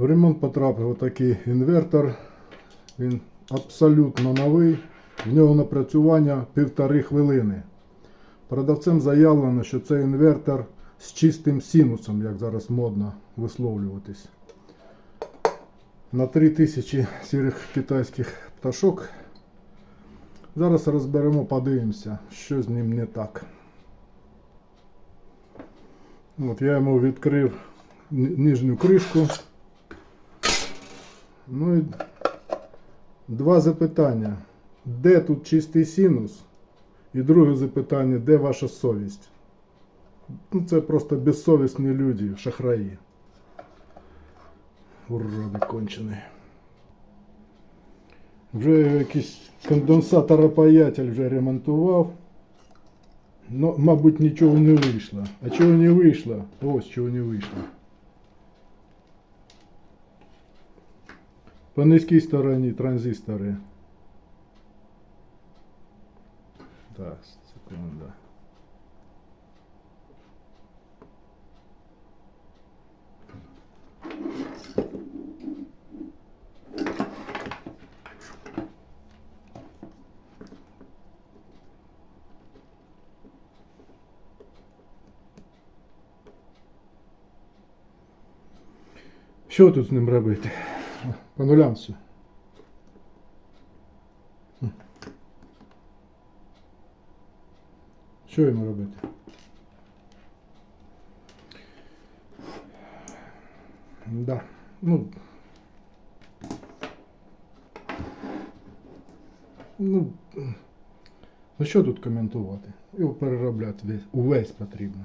В ремонт потрапив отакий інвертор. Він абсолютно новий. В нього напрацювання півтори хвилини. Продавцем заявлено, що це інвертор з чистим синусом, як зараз модно висловлюватись. На 3000 сірих китайських пташок. Зараз розберемо, подивимося, що з ним не так. От я йому відкрив нижню кришку. Ну і два запитання. Де тут чистий синус? І друге запитання, де ваша совість? Ну, це просто безсовісні люди, шахраї. Уроди кончений. Вже якийсь конденсаторопаятель вже ремонтував. Ну, мабуть, нічого не вийшло. А чого не вийшло? Ось чого не вийшло. По низькій стороні транзистори. Так, секунда. Що тут з ним робити? По нулям все. Що йому робити? Да. Ну. Ну. Ну що тут коментувати? Його переробляти весь, увесь потрібно.